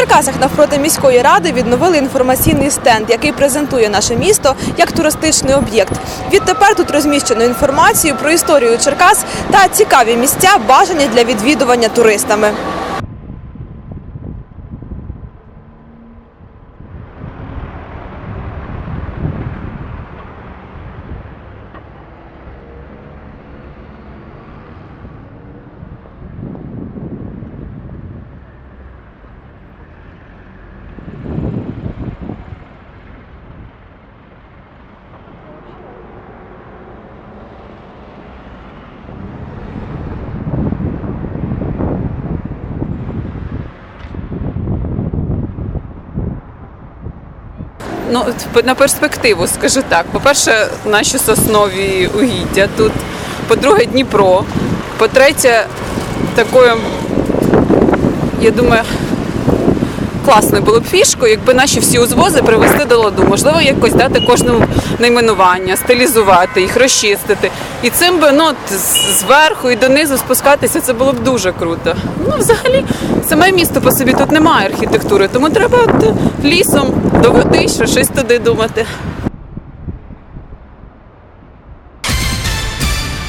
Черкасах навпроти міської ради відновили інформаційний стенд, який презентує наше місто як туристичний об'єкт. Відтепер тут розміщено інформацію про історію Черкас та цікаві місця, бажані для відвідування туристами. Ну, на перспективу, скажу так. По-перше, наші соснові угіддя тут. По-друге, Дніпро. По-третє, такою, я думаю, класною було б фішкою, якби наші всі узвози привести до ладу. Можливо, якось дати кожному найменування, стилізувати їх, розчистити. І цим би ну, зверху і донизу спускатися, це було б дуже круто. Ну, взагалі, саме місто по собі тут немає архітектури, тому треба лісом до щось туди думати.